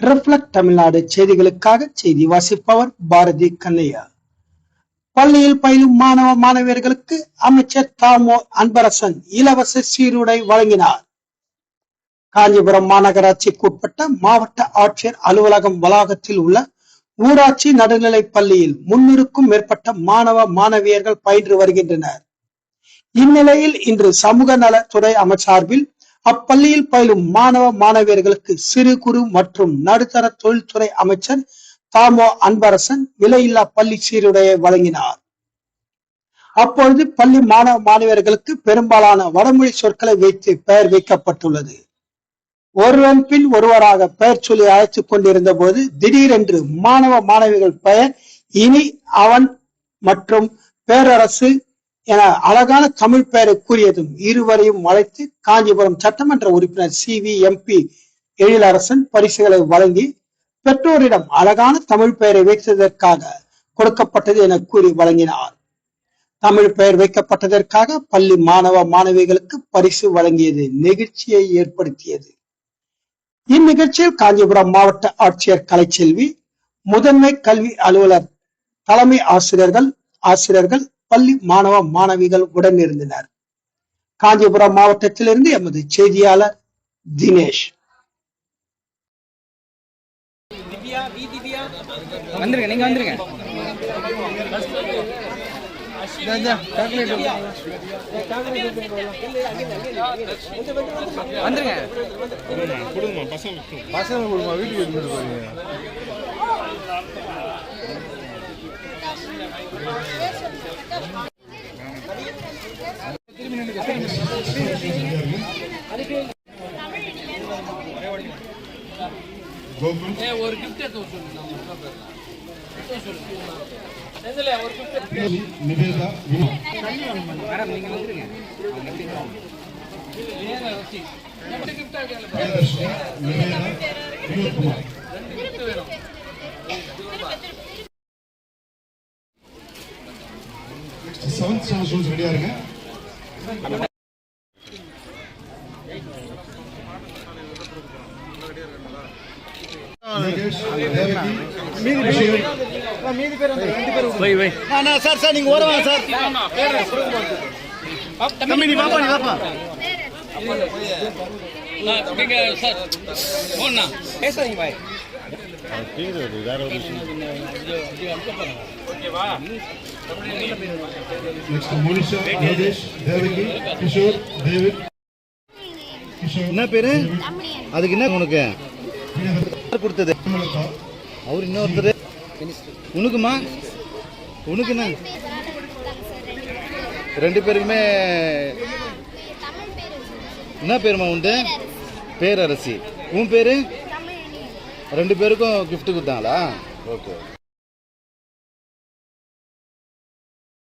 Reflect Tamil Nadu செய்திகளுக்காக செய்தி வாசிப்பவர் பாரதி கண்ணையா. பள்ளியில் பயிலும் மாணவ மாணவியர்களுக்கு அமைச்சர் தாமோ அன்பரசன் இலவச சீருடை வழங்கினார். காஞ்சிபுரம் மாநகராட்சிக்கு உட்பட்ட மாவட்ட ஆட்சியர் அலுவலகம் வளாகத்தில் உள்ள ஊராட்சி நடுநிலைப் பள்ளியில் முன்னூறுக்கும் மேற்பட்ட மாணவ மாணவியர்கள் பயின்று வருகின்றனர். இந்நிலையில் இன்று சமூக நலத்துறை அமைச்சார்பில் அப்பள்ளியில் பயிலும் மாணவ மாணவியர்களுக்கு சிறு குறு மற்றும் நடுத்தர தொழில்துறை அமைச்சர் தாமோ அன்பரசன் விலையில்லா பள்ளி சீருடையை வழங்கினார். அப்பொழுது பள்ளி மாணவ மாணவியர்களுக்கு பெரும்பாலான வடமொழி சொற்களை வைத்து பெயர் வைக்கப்பட்டுள்ளது. ஒருவன் பின் ஒருவராக பெயர் சொல்லி அழைத்துக் கொண்டிருந்த போது திடீரென்று மாணவ மாணவிகள் பெயர் இனி அவன் மற்றும் பேரரசு என அழகான தமிழ் பெயரை கூறியதும் இருவரையும் அழைத்து காஞ்சிபுரம் சட்டமன்ற உறுப்பினர் சி வி எம்பி எழிலரசன் பரிசுகளை வழங்கி பெற்றோரிடம் அழகான தமிழ் பெயரை வைத்ததற்காக கொடுக்கப்பட்டது என கூறி வழங்கினார். தமிழ் பெயர் வைக்கப்பட்டதற்காக பள்ளி மாணவ மாணவிகளுக்கு பரிசு வழங்கியது நிகழ்ச்சியை ஏற்படுத்தியது. இந்நிகழ்ச்சியில் காஞ்சிபுரம் மாவட்ட ஆட்சியர் கலைச்செல்வி முதன்மை கல்வி அலுவலர் தலைமை ஆசிரியர்கள் ஆசிரியர்கள் பள்ளி மாணவ மாணவிகள் உடன் இருந்தனர் காஞ்சிபுரம் மாவட்டத்திலிருந்து எமது செய்தியாளர் தினேஷ். வந்துருங்க நீங்க வந்துருங்க. வந்துருங்க. பசங்க கொடுமா வீட்டுக்கு ஒரு கிஃப்ட் எடுத்து நிவேதா மேடம் நீங்க வந்துருங்க Nivetha Vinothkumar seventh standard students ரெடியா இருங்க சார் சார் நீங்க ஓரமா சார் தம்பி நீ பாப்பா நீ பாப்பா நீங்க சார் போண்ணா பேசுறீங்க bye next Monisha Rajesh Devaki Kishore David Kishore என்ன பேரு? அதுக்கு என்ன உனக்கு? கொடுத்தது. அவர் இன்னொருத்தர். உனக்குமா? உனக்கு என்ன? ரெண்டு பேருக்குமே என்ன பேருமா உண்டு? பேரரசி. உன் பேரு? ரெண்டு பேருக்கும் gift கொடுத்தாங்களா? ஓகே.